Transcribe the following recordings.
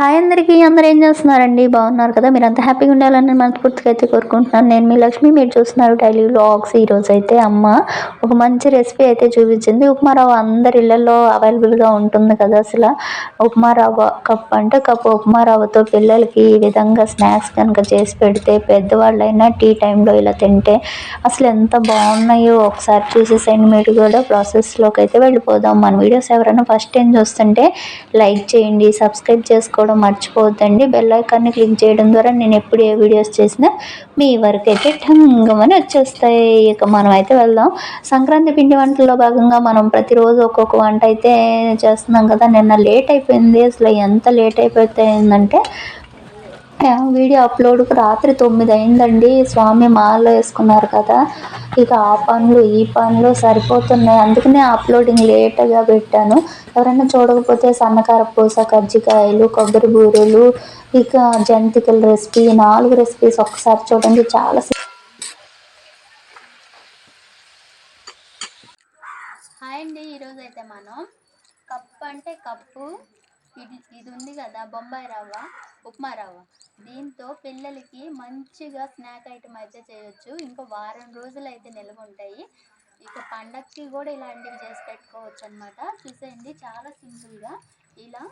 Hi అందరికీ అందరూ ఏం చేస్తున్నారండి? బాగున్నారు కదా? మీరు అంత హ్యాపీగా ఉండాలని మనస్ఫూర్తిగా అయితే కోరుకుంటున్నాను. నేను మీ లక్ష్మి మీరు చూస్తున్నారు డైలీ వ్లాగ్స్ ఈరోజు అయితే. అమ్మ ఒక మంచి రెసిపీ అయితే చూపించింది. ఉప్మా రవ్వ అందరి ఇళ్ళల్లో అవైలబుల్గా ఉంటుంది కదా అసలు. ఉప్మా రవ్వ కప్ అంటే కప్ ఉప్మా రవ్వతో పిల్లలకి ఈ విధంగా స్నాక్స్ కనుక చేసి పెడితే పెద్దవాళ్ళైనా టీ టైంలో ఇలా తింటే అసలు ఎంత బాగున్నాయో ఒకసారి చూసేసండి మీరు కూడా ప్రాసెస్లోకి అయితే వెళ్ళిపోదాం. మన వీడియోస్ ఎవరైనా ఫస్ట్ టైం చూస్తుంటే లైక్ చేయండి సబ్స్క్రైబ్ చేసుకోండి చేసుకోవడం మర్చిపోవద్దండి. బెల్ ఐకాన్ని క్లిక్ చేయడం ద్వారా నేను ఎప్పుడు ఏ వీడియోస్ చేసినా మీ వరకు అయితే టంగమని వచ్చేస్తాయి. ఇక మనం అయితే వెళ్దాం. సంక్రాంతి పిండి వంటల్లో భాగంగా మనం ప్రతిరోజు ఒక్కొక్క వంట అయితే చేస్తున్నాం కదా. నిన్న లేట్ అయిపోయింది. అసలు ఎంత లేట్ అయిపోతుందంటే వీడియో అప్లోడ్ రాత్రి తొమ్మిది అయిందండి. స్వామి మాల వేసుకున్నారు కదా. ఇక ఆ పనులు ఈ పనులు సరిపోతున్నాయి. అందుకనే అప్లోడింగ్ లేట్గా పెట్టాను. ఎవరైనా చూడకపోతే సన్నకార పూస కజ్జికాయలు కొబ్బరి బూరెలు ఇక జంతికల రెసిపీ నాలుగు రెసిపీస్ ఒకసారి చూడండి. చాలా హాయ్ అండి. ఈరోజు అయితే మనం కప్పు అంటే కప్పు. ఇది ఇది ఉంది కదా బొంబాయి రవ్వ ఉప్మా రవ్వ. దీంతో పిల్లలకి మంచిగా స్నాక్ ఐటమ్ అయితే చేయొచ్చు. ఇంకా వారం రోజులు అయితే నిల్వ ఉంటాయి ఇక పండక్కి కూడా ఇలాంటివి చేసి పెట్టుకోవచ్చు అనమాట చూసేయండి చాలా సింపుల్గా. ఇలా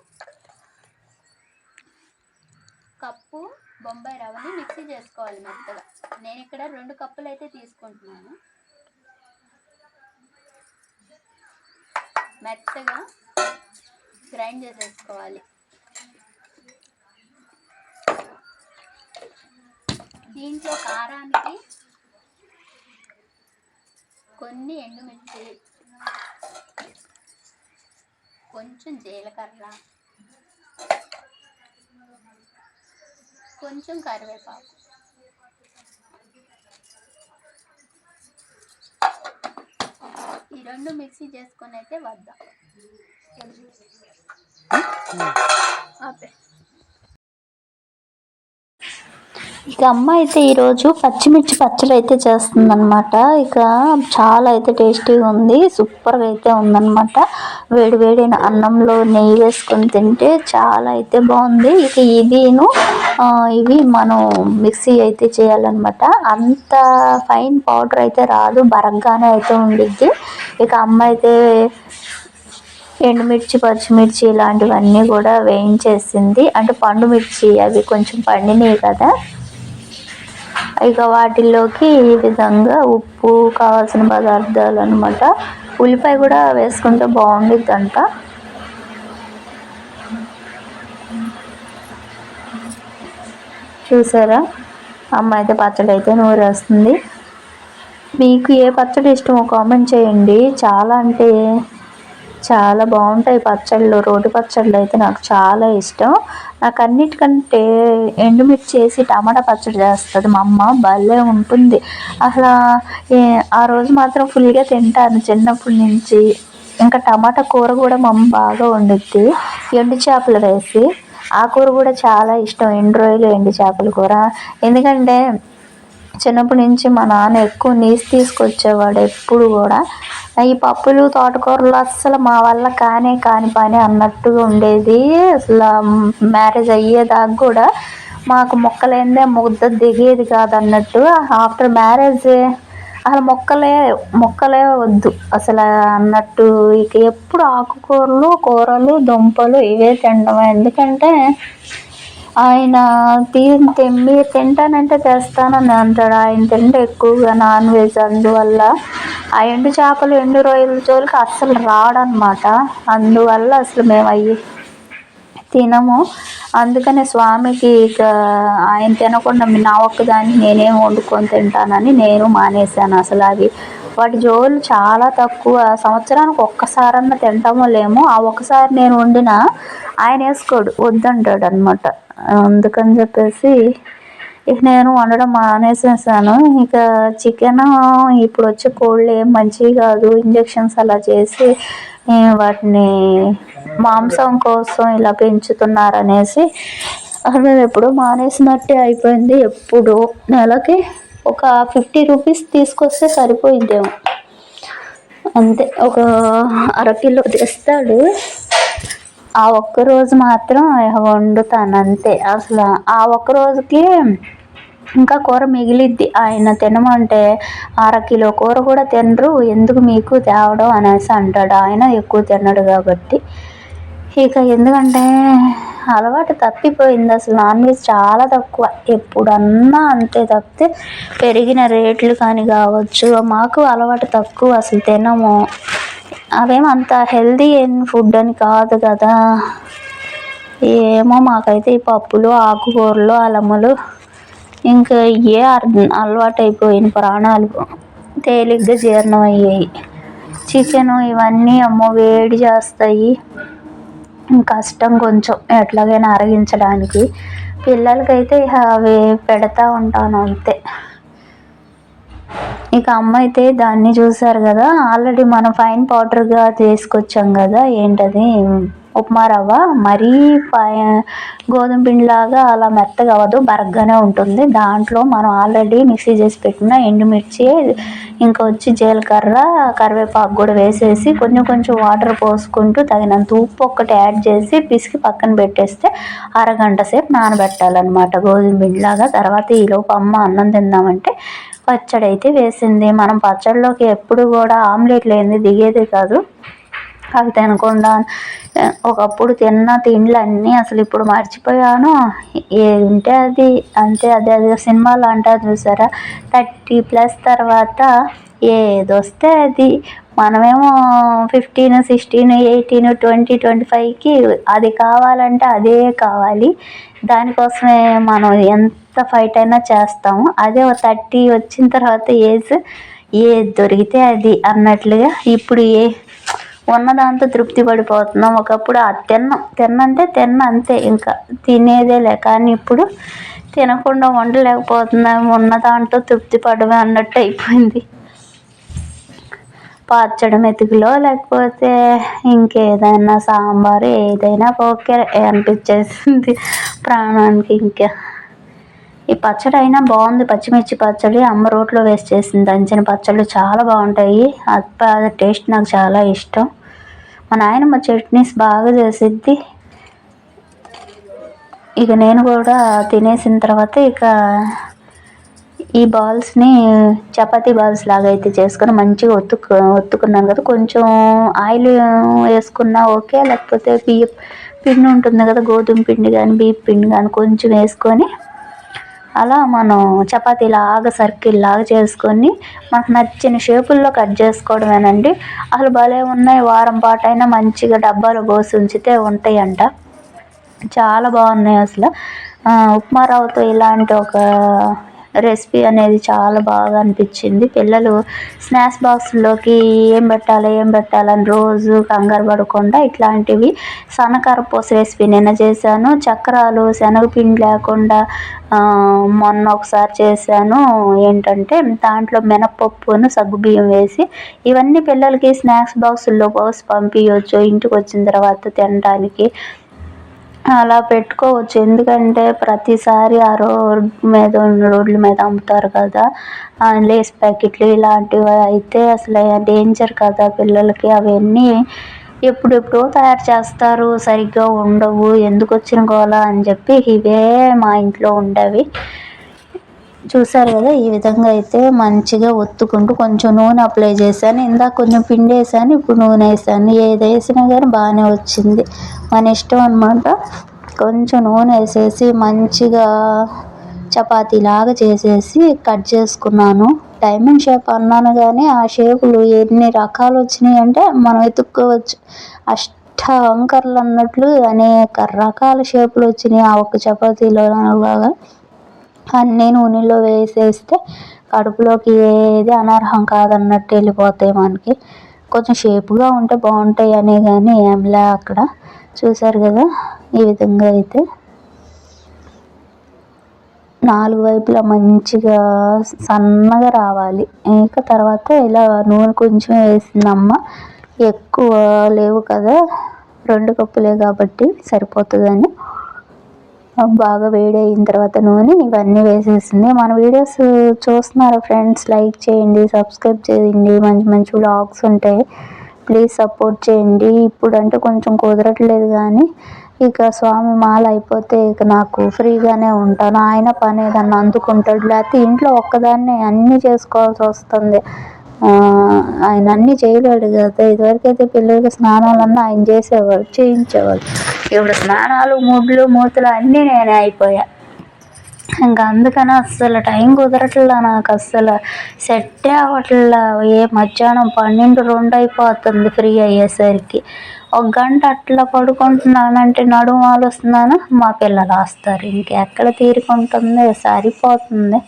కప్పు బొంబాయి రవ్వని మిక్సీ చేసుకోవాలి మెత్తగా. నేను ఇక్కడ రెండు కప్పులు అయితే తీసుకుంటున్నాను. మెత్తగా గ్రైండ్ చేసేసుకోవాలి. దీంట్లో కారానికి కొన్ని ఎండుమిర్చి కొంచెం జీలకర్ర కొంచెం కరివేపాకు. ఈ రెండు మిక్సీ చేసుకొని అయితే వద్దాం. ఇక అమ్మ అయితే ఈరోజు పచ్చిమిర్చి పచ్చడి అయితే చేస్తుందనమాట ఇక చాలా అయితే టేస్టీగా ఉంది సూపర్గా అయితే ఉందనమాట వేడి వేడిన అన్నంలో నెయ్యి వేసుకొని తింటే చాలా అయితే బాగుంది. ఇక ఇదిను ఇవి మనం మిక్సీ అయితే చేయాలన్నమాట. అంత ఫైన్ పౌడర్ అయితే రాదు బరగ్గానే అయితే ఉండిద్ది. ఇక అమ్మ అయితే ఎండుమిర్చి పచ్చిమిర్చి ఇలాంటివన్నీ కూడా వేయించేసింది. అంటే పండు మిర్చి అవి కొంచెం పండినాయి కదా. ఇక వాటిల్లోకి ఈ విధంగా ఉప్పు కావాల్సిన పదార్థాలు అనమాట ఉల్లిపాయ కూడా వేసుకుంటే బాగుండిద్దంట. చూసారా? అమ్మ అయితే పచ్చడి అయితే నూరేస్తుంది. మీకు ఏ పచ్చడి ఇష్టమో కామెంట్ చేయండి. చాలా అంటే చాలా బాగుంటాయి పచ్చళ్ళు రోటి పచ్చళ్ళు అయితే నాకు చాలా ఇష్టం. నాకు అన్నిటికంటే ఎండుమిర్చి చేసి టమాటా పచ్చడి చేస్తుంది మా అమ్మ భలే ఉంటుంది. అసలు ఆ రోజు మాత్రం ఫుల్గా తింటాను. చిన్నప్పటి నుంచి ఇంకా టమాటా కూర కూడా మా అమ్మ బాగా వండుద్ది. ఎండు చేపలు వేసి ఆ కూర కూడా చాలా ఇష్టం. ఎండు రోజులు ఎండు చేపల కూర? ఎందుకంటే చిన్నప్పటి నుంచి మా నాన్న ఎక్కువ నీసు తీసుకొచ్చేవాడు ఎప్పుడు కూడా. ఈ పప్పులు తోటకూరలు అస్సలు మా వల్ల కానే కాని పని అన్నట్టుగా ఉండేది. అసలు మ్యారేజ్ అయ్యేదాకా కూడా మాకు మొక్కలేందే ముద్ద దిగేది కాదు అన్నట్టు ఆఫ్టర్ మ్యారేజ్ అసలు మొక్కలే మొక్కలే వద్దు అసలు అన్నట్టు. ఇక ఎప్పుడు ఆకుకూరలు కూరలు దుంపలు ఇవే తినడం ఎందుకంటే ఆయన తీరితే మీరు తింటానంటే తెస్తానని అంటాడు. ఆయన తింటే ఎక్కువగా నాన్ వెజ్ అందువల్ల ఆ ఎండు చేపలు ఎండు రొయ్యల జోలికి అస్సలు రాడనమాట అందువల్ల అసలు మేము అవి తినము. అందుకనే స్వామికి ఇక ఆయన తినకుండా నా ఒక్కదాన్ని నేనేం వండుకొని తింటానని నేను మానేశాను అసలు అవి వాటి జోలు చాలా తక్కువ. సంవత్సరానికి ఒక్కసారన్నా తింటామో లేమో ఆ ఒక్కసారి నేను వండిన ఆయన వేసుకోడు వద్దంటాడు అనమాట అందుకని చెప్పేసి ఇక నేను వండడం మానేసేసాను ఇక చికెన్ ఇప్పుడు వచ్చే కోళ్ళు ఏం మంచివి కాదు. ఇంజక్షన్స్ అలా చేసి వాటిని మాంసం కోసం ఇలా పెంచుతున్నారనేసి మేము ఎప్పుడో మానేసినట్టే అయిపోయింది. ఎప్పుడు నెలకి ఒక ఫిఫ్టీ రూపీస్ తీసుకొస్తే సరిపోయిందేమో. అంతే ఒక అరకిలో తెస్తాడు. ఆ ఒక్క రోజు మాత్రం వండుతాను అంతే. అసలు ఆ ఒక్క రోజుకి ఇంకా కూర మిగిలిద్ది. ఆయన తినమంటే అర కిలో కూర కూడా తినరు. ఎందుకు మీకు తేవడం అనేసి అంటాడు. ఆయన ఎక్కువ తినడు కాబట్టి. ఇక ఎందుకంటే అలవాటు తప్పిపోయింది. అసలు నాన్ వెజ్ చాలా తక్కువ. ఎప్పుడన్నా అంతే తప్పితే పెరిగిన రేట్లు కానీ కావచ్చు మాకు అలవాటు తక్కువ అసలు తినము. అవేం అంత హెల్దీ ఏం ఫుడ్ అని కాదు కదా. ఏమో మాకైతే ఈ పప్పులు ఆకుకూరలు అలములు ఇంకా ఏ అలవాటు అయిపోయిన ప్రాణాలు తేలిగ్గా జీర్ణం అయ్యాయి చికెను ఇవన్నీ అమ్మో వేడి చేస్తాయి. కష్టం కొంచెం ఎట్లాగైనా అరగించడానికి. పిల్లలకైతే అవి పెడతా ఉంటాను అంతే. ఇక అమ్మ అయితే దాన్ని చూసారు కదా ఆల్రెడీ మనం ఫైన్ పౌడర్గా తీసుకొచ్చాం కదా ఏంటది? ఉప్మా రవ్వ మరీ గోధుమ పిండిలాగా అలా మెత్తగా అవ్వదు బరగ్గానే ఉంటుంది. దాంట్లో మనం ఆల్రెడీ మిక్సీ చేసి పెట్టిన ఎండుమిర్చి ఇంకా వచ్చి జీలకర్ర కరివేపాకు కూడా వేసేసి కొంచెం కొంచెం వాటర్ పోసుకుంటూ తగినంత ఉప్పు ఒక్కటి యాడ్ చేసి పిసికి పక్కన పెట్టేస్తే అరగంట సేపు నానబెట్టాలన్నమాట గోధుమ పిండిలాగా. తర్వాత ఈలోపు అమ్మ అన్నం తిందామంటే పచ్చడి అయితే వేసింది. మనం పచ్చడిలోకి ఎప్పుడు కూడా ఆమ్లెట్ లేనిది దిగేది కాదు. అవి తినకుండా ఒకప్పుడు తిన్న తిండ్లు అన్నీ అసలు ఇప్పుడు మర్చిపోయాను. ఏ ఉంటే అది అంతే అదే అదే సినిమాలు అంటారు చూసారా? థర్టీ ప్లస్ తర్వాత ఏది వస్తే అది. మనమేమో fifteen sixteen eighteen twenty twenty ఫైవ్కి అది కావాలంటే అదే కావాలి. దానికోసమే మనం ఎంత ఫైట్ అయినా చేస్తాము. అదే థర్టీ వచ్చిన తర్వాత ఏజ్ ఏది దొరికితే అది అన్నట్లుగా ఇప్పుడు ఏ ఉన్న దాంతో తృప్తి పడిపోతున్నాం. ఒకప్పుడు ఆ తిన్నాం తిన్నంటే తిన్న అంతే. ఇంకా తినేదేలే కానీ ఇప్పుడు తినకుండా ఉండలేకపోతున్నాం ఉన్న దాంట్లో తృప్తి పడమే అన్నట్టు అయిపోయింది. పచ్చడి మెతుకులో లేకపోతే ఇంకేదైనా సాంబారు ఏదైనా ఓకే అనిపించేసింది ప్రాణానికి ఇంకా. ఈ పచ్చడి అయినా బాగుంది. పచ్చిమిర్చి పచ్చడి అమ్మ రోట్లో వేసి చేసింది. దంచిన పచ్చళ్ళు చాలా బాగుంటాయి. అది టేస్ట్ నాకు చాలా ఇష్టం. మా నాయనమ్మ చట్నీస్ బాగా చేసిద్ది. ఇక నేను కూడా తినేసిన తర్వాత ఇక ఈ బాల్స్ని చపాతీ బాల్స్ లాగా అయితే చేసుకొని మంచిగా ఒత్తుకు ఒత్తుకున్నాను కదా. కొంచెం ఆయిల్ వేసుకున్నా ఓకే. లేకపోతే బియ్య పిండి ఉంటుంది కదా గోధుమ పిండి కానీ బియ్య పిండి కానీ కొంచెం వేసుకొని అలా మనం చపాతీ లాగా సర్కిల్ లాగా చేసుకొని మనకు నచ్చిన షేపుల్లో కట్ చేసుకోవడమేనండి. అసలు భలే ఉన్నాయి. వారం పాటు అయినా మంచిగా డబ్బాలో పోసి ఉంచితే ఉంటాయంట. చాలా బాగున్నాయి అసలు. ఉప్మా రవ్వతో ఇలాంటి ఒక రెసిపీ అనేది చాలా బాగా అనిపించింది. పిల్లలు స్నాక్స్ బాక్స్లోకి ఏం పెట్టాలి ఏం పెట్టాలని రోజు కంగారు పడకుండా ఇట్లాంటివి సన్నకారపూస రెసిపీ నిన్న చేశాను. చక్రాలు శనగపిండి లేకుండా మొన్న ఒకసారి చేశాను. ఏంటంటే దాంట్లో మినపప్పును సగ్గుబియ్యం వేసి ఇవన్నీ పిల్లలకి స్నాక్స్ బాక్సుల్లో పోసి పంపించవచ్చు ఇంటికి వచ్చిన తర్వాత తినడానికి అలా పెట్టుకోవచ్చు. ఎందుకంటే ప్రతిసారి ఆ రోడ్ మీద రోడ్ల మీద అమ్ముతారు కదా. లేస్ ప్యాకెట్లు ఇలాంటివి అయితే అసలు డేంజర్ కదా పిల్లలకి. అవన్నీ ఎప్పుడెప్పుడో తయారు చేస్తారు. సరిగ్గా ఉండవు. ఎందుకు వచ్చిన గోళ అని చెప్పి ఇవే మా ఇంట్లో ఉండేవి. చూసారు కదా ఈ విధంగా అయితే మంచిగా ఒత్తుకుంటూ కొంచెం నూనె అప్లై చేశాను. ఇందాక కొంచెం పిండి వేసాను ఇప్పుడు నూనె వేసాను ఏది వేసినా కానీ బాగానే వచ్చింది. మన ఇష్టం అనమాట కొంచెం నూనె వేసేసి మంచిగా చపాతీలాగా చేసేసి కట్ చేసుకున్నాను. డైమండ్ షేప్ అన్నాను కానీ ఆ షేపులు ఎన్ని రకాలు వచ్చినాయి అంటే మనం వెతుక్కోవచ్చు. అష్ట వంకర్లు అన్నట్లు అనేక రకాల షేపులు వచ్చినాయి ఆ ఒక్క చపాతీలో బాగా అన్నీ నూనెలో వేసేస్తే కడుపులోకి ఏది అనర్హం కాదన్నట్టు వెళ్ళిపోతాయి మనకి. కొంచెం షేపుగా ఉంటే బాగుంటాయి అనే కానీ ఏంలే అక్కడ. చూసారు కదా? ఈ విధంగా అయితే. నాలుగు వైపులా మంచిగా సన్నగా రావాలి. ఇంకా తర్వాత ఇలా నూనె కొంచెం వేసిందమ్మ. ఎక్కువ లేవు కదా? రెండు కప్పులే కాబట్టి సరిపోతుందని. బాగా వేడి అయిన తర్వాత నూనె ఇవన్నీ వేసేసింది మన వీడియోస్ చూస్తున్నారు ఫ్రెండ్స్ లైక్ చేయండి సబ్స్క్రైబ్ చేయండి. మంచి మంచి వ్లాగ్స్ ఉంటాయి. ప్లీజ్ సపోర్ట్ చేయండి. ఇప్పుడంటే కొంచెం కుదరట్లేదు కానీ ఇక స్వామి మాల అయిపోతే ఇక నాకు ఫ్రీగానే ఉంటాను. ఆయన పని ఏదన్నా అందుకుంటాడు. లేకపోతే ఇంట్లో ఒక్కదాన్నే అన్నీ చేసుకోవాల్సి వస్తుంది. ఆయన అన్నీ చేయలేడు కదా. ఇదివరకైతే పిల్లలకి స్నానాలన్నా ఆయన చేసేవాడు చేయించేవాడు. ఇప్పుడు స్నానాలు ముడ్లు మూతలు అన్నీ నేనే అయిపోయా. ఇంకా అందుకని అస్సలు టైం కుదరట్లా నాకు అస్సలు. సెట్టే అవ్వట్లా. ఏ మధ్యాహ్నం పన్నెండు రెండు అయిపోతుంది ఫ్రీ అయ్యేసరికి. ఒక గంట అట్లా పడుకుంటున్నానంటే నడుము ఆలోస్తున్నాను మా పిల్లలు వస్తారు ఇంకెక్కడ తీరుకుంటుంది? సరిపోతుంది.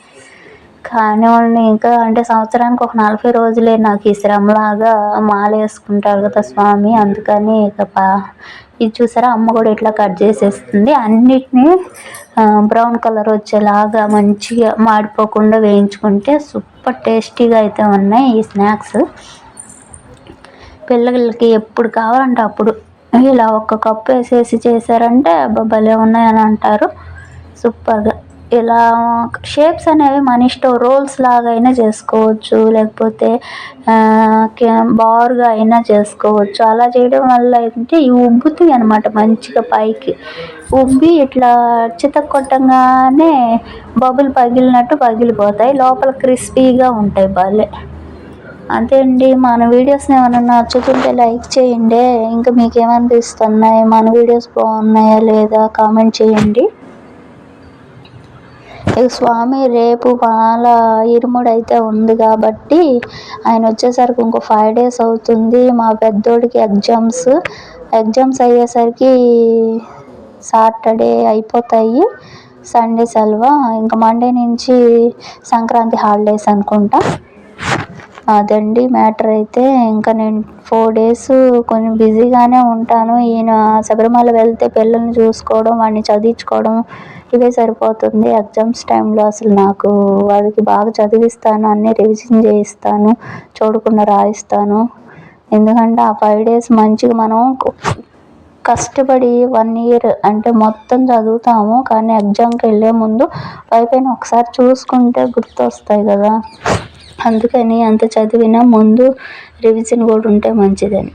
కానీ వాళ్ళని ఇంకా అంటే సంవత్సరానికి ఒక నలభై రోజులే నాకు ఈ శ్రమలాగా మాల వేసుకుంటారు కదా స్వామి. అందుకని ఇక పా ఇది చూసారా? అమ్మ కూడా ఇట్లా కట్ చేసేస్తుంది. అన్నిటినీ బ్రౌన్ కలర్ వచ్చేలాగా మంచిగా మాడిపోకుండా వేయించుకుంటే సూపర్ టేస్టీగా అయితే ఉన్నాయి ఈ స్నాక్స్. పిల్లలకి ఎప్పుడు కావాలంటే అప్పుడు. ఇలా ఒక్క కప్పు వేసేసి చేశారంటే అబ్బా భలే ఉన్నాయని అంటారు. సూపర్గా. ఇలా షేప్స్ అనేవి మన ఇష్టం రోల్స్ లాగా అయినా చేసుకోవచ్చు లేకపోతే బార్గా బారుగా అయినా చేసుకోవచ్చు. అలా చేయడం వల్ల ఏంటంటే ఇవి ఉబ్బుతాయి అనమాట మంచిగా పైకి. ఉబ్బి ఇట్లా చితక్కొట్టంగానే బబుల్ పగిలినట్టు పగిలిపోతాయి. లోపల క్రిస్పీగా ఉంటాయి భలే. అంతే అండి. మన వీడియోస్ని ఏమైనా నచ్చుతుంటే లైక్ చేయండి. ఇంకా మీకు ఏమనిపిస్తున్నాయి? మన వీడియోస్ బాగున్నాయా లేదా? కామెంట్ చేయండి. స్వామి రేపు వాళ్ళ ఇరుముడు అయితే ఉంది కాబట్టి ఆయన వచ్చేసరికి ఇంకో ఫైవ్ డేస్ అవుతుంది. మా పెద్దోడికి ఎగ్జామ్స్ ఎగ్జామ్స్ అయ్యేసరికి సాటర్డే అయిపోతాయి. సండే సెలవు. ఇంకా మండే నుంచి సంక్రాంతి హాలిడేస్ అనుకుంటా. అదండి మ్యాటర్ అయితే. ఇంకా నేను ఫోర్ డేస్ కొంచెం బిజీగానే ఉంటాను. ఈయన శబరిమల వెళ్తే పిల్లల్ని చూసుకోవడం వాడిని చదివించుకోవడం ఇవే సరిపోతుంది. ఎగ్జామ్స్ టైంలో అసలు నాకు వాడికి బాగా చదివిస్తాను అన్నీ రివిజన్ చేయిస్తాను చూడకుండా రాయిస్తాను. ఎందుకంటే ఆ ఫైవ్ డేస్ మంచిగా మనం కష్టపడి వన్ ఇయర్ అంటే మొత్తం చదువుతాము. కానీ ఎగ్జామ్కి వెళ్ళే ముందు పైపైన ఒకసారి చూసుకుంటే గుర్తొస్తాయి కదా. అందుకని అంత చదివిన ముందు రివిజన్ కూడా ఉంటే మంచిదని.